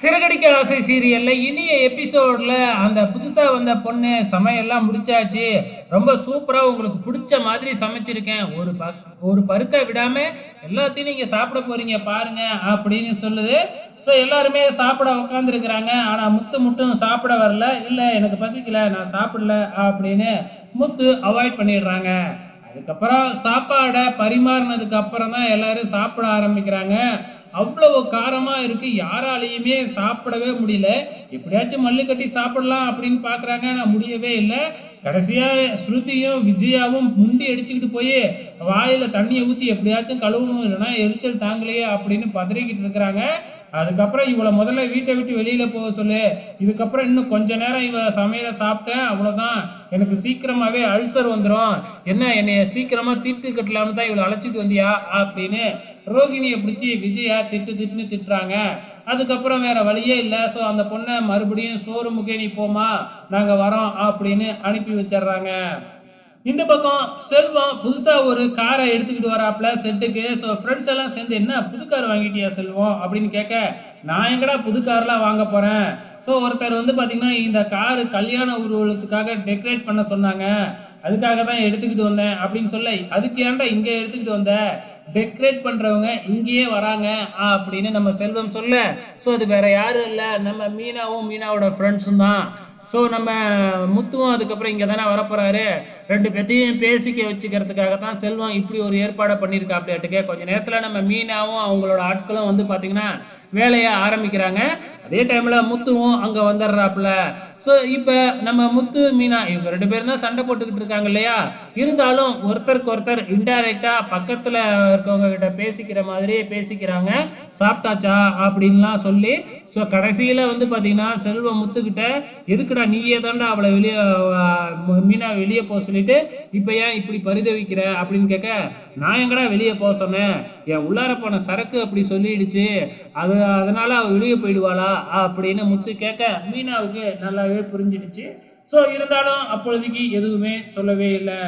சிறகடிக்க ஆசை சீரியலில். இனிய எபிசோடில் அந்த புதுசாக வந்த பொண்ணு சமையல்லாம் முடிச்சாச்சு. ரொம்ப சூப்பராக உங்களுக்கு பிடிச்ச மாதிரி சமைச்சிருக்கேன். ஒரு ப ஒரு பருக்கை விடாமல் எல்லாத்தையும் நீங்கள் சாப்பிட போகிறீங்க பாருங்க அப்படின்னு சொல்லுது. ஸோ எல்லாருமே சாப்பிட உட்காந்துருக்குறாங்க ஆனால் முத்து மட்டும் சாப்பிட வரல. இல்லை எனக்கு பசிக்கல நான் சாப்பிடல அப்படின்னு முத்து அவாய்ட் பண்ணிடுறாங்க. அதுக்கப்புறம் சாப்பாடை பரிமாறினதுக்கு அப்புறம் தான் எல்லோரும் சாப்பிட ஆரம்பிக்கிறாங்க. அவ்வளவு காரமாக இருக்குது யாராலையுமே சாப்பிடவே முடியல. எப்படியாச்சும் மல்லு கட்டி சாப்பிடலாம் அப்படின்னு பார்க்குறாங்க நான் முடியவே இல்லை. கடைசியாக ஸ்ருதியும் விஜயாவும் முண்டி அடிச்சுக்கிட்டு போய் வாயில் தண்ணியை ஊற்றி எப்படியாச்சும் கழுவணும் இல்லைன்னா எரிச்சல் தாங்கலையே அப்படின்னு பதறிக்கிட்டு இருக்கிறாங்க. அதுக்கப்புறம் இவளை முதல்ல வீட்டை விட்டு வெளியில் போக சொல்லு. இதுக்கப்புறம் இன்னும் கொஞ்ச நேரம் இவ சமையலை சாப்பிட்டேன் அவ்வளோதான் எனக்கு சீக்கிரமாகவே அல்சர் வந்துடும் என்ன என்னைய சீக்கிரமாக திட்டு கட்டலாம்னு தான் இவளை அழைச்சிட்டு வந்தியா அப்படின்னு ரோகிணியை பிடிச்சி விஜயா திட்டு திட்டுன்னு திட்டுறாங்க. அதுக்கப்புறம் வேறு வழியே இல்லை. ஸோ அந்த பொண்ணை மறுபடியும் ஷோரூமுக்கே நீ போமா நாங்கள் வரோம் அப்படின்னு அனுப்பி வச்சிடுறாங்க. இந்த பக்கம் செல்வம் புதுசாக ஒரு காரை எடுத்துக்கிட்டு வராப்புல செட்டுக்கு. ஸோ ஃப்ரெண்ட்ஸ் எல்லாம் சேர்ந்து என்ன புது கார் வாங்கிட்டியா செல்வம்? அப்படின்னு கேட்க நான் எங்கடா புது கார்லாம் வாங்க போகிறேன் ஸோ ஒருத்தர் வந்து பார்த்தீங்கன்னா இந்த காரு கல்யாண ஊர்வலத்துக்காக டெக்கரேட் பண்ண சொன்னாங்க. அதுக்காக தான் எடுத்துக்கிட்டு வந்தேன் அப்படின்னு சொல்ல அதுக்கு ஏன்டா இங்கே எடுத்துக்கிட்டு வந்த? டெக்கரேட் பண்ணுறவங்க இங்கேயே வராங்க. அப்படின்னு நம்ம செல்வம் சொல்ல. ஸோ அது வேற யாரும் இல்லை. நம்ம மீனாவும் மீனாவோட ஃப்ரெண்ட்ஸும் தான். ஸோ நம்ம முத்துவும் அதுக்கப்புறம் இங்கே தானே வரப்போகிறாரு ரெண்டு பேர்த்தையும் பேசிக்க வச்சுக்கிறதுக்காக தான் செல்வம் இப்படி ஒரு ஏற்பாடை பண்ணியிருக்காப்லையாட்டுக்கே கொஞ்சம் நேரத்தில் நம்ம மீனாவும் அவங்களோட ஆட்களும் வந்து பார்த்திங்கன்னா வேலையை ஆரம்பிக்கிறாங்க. அதே டைமில் முத்துவும் அங்கே வந்துடுறாப்புல. ஸோ இப்போ நம்ம முத்து மீனா இவங்க ரெண்டு பேரும் தான் சண்டை போட்டுக்கிட்டு இருக்காங்க இல்லையா? இருந்தாலும் ஒருத்தருக்கு ஒருத்தர் இன்டைரக்டாக பக்கத்தில் இருக்கவங்க கிட்ட பேசிக்கிற மாதிரியே பேசிக்கிறாங்க. சாப்பிட்டாச்சா? அப்படின்லாம் சொல்லி ஸோ கடைசியில் வந்து பார்த்தீங்கன்னா செல்வம் முத்துக்கிட்ட எதுக்குடா நீயே தாண்டா அவளை வெளியே மீனா வெளியே போக சொல்லிட்டு இப்போ ஏன் இப்படி பரிதவிக்கிற? அப்படின்னு கேட்க நான் எங்கடா வெளியே போக சொன்னேன்? என் உள்ளார போன சரக்கு அப்படி சொல்லிடுச்சு. அது அதனால் அவள் வெளியே போயிடுவாளா? அப்படின்னு முத்து கேட்க மீனாவுக்கு நல்லாவே புரிஞ்சிடுச்சு. ஸோ இருந்தாலும் அப்பொழுதைக்கு எதுவுமே சொல்லவே இல்லை.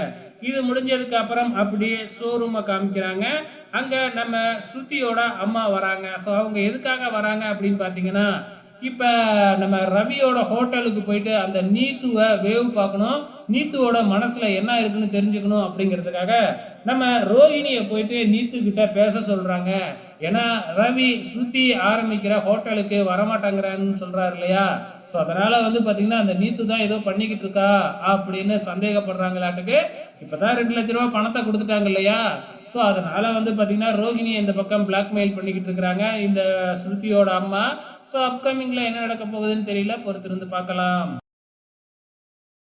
இது முடிஞ்சதுக்கு அப்புறம் அப்படியே ஷோரூமை காமிக்கிறாங்க. அங்கே நம்ம ஸ்ருதியோட அம்மா வராங்க. ஸோ அவங்க எதுக்காக வராங்க அப்படின்னு பார்த்தீங்கன்னா இப்போ நம்ம ரவியோட ஹோட்டலுக்கு போயிட்டு அந்த நீத்துவை வேவ் பார்க்கணும். நீத்துவோட மனசில் என்ன இருக்குன்னு தெரிஞ்சுக்கணும் அப்படிங்கிறதுக்காக நம்ம ரோஹிணியை போயிட்டு நீத்துக்கிட்ட பேச சொல்கிறாங்க ஏன்னா ரவி ஸ்ருதி ஆரம்பிக்கிற ஹோட்டலுக்கு வரமாட்டாங்கிறான்னு சொல்கிறாரு இல்லையா? ஸோ அதனால் வந்து பார்த்திங்கன்னா அந்த நீத்து தான் ஏதோ பண்ணிக்கிட்டு இருக்கா அப்படின்னு சந்தேகப்படுறாங்களாட்டுக்கு இப்போ தான் ரெண்டு லட்ச ரூபா பணத்தை கொடுத்துட்டாங்க இல்லையா? ஸோ அதனால் வந்து பார்த்திங்கன்னா ரோகிணி இந்த பக்கம் பிளாக்மெயில் பண்ணிக்கிட்டு இருக்கிறாங்க இந்த ஸ்ருதியோட அம்மா. ஸோ அப்கமிங்கில் என்ன நடக்க போகுதுன்னு தெரியல பொறுத்திருந்து பார்க்கலாம்.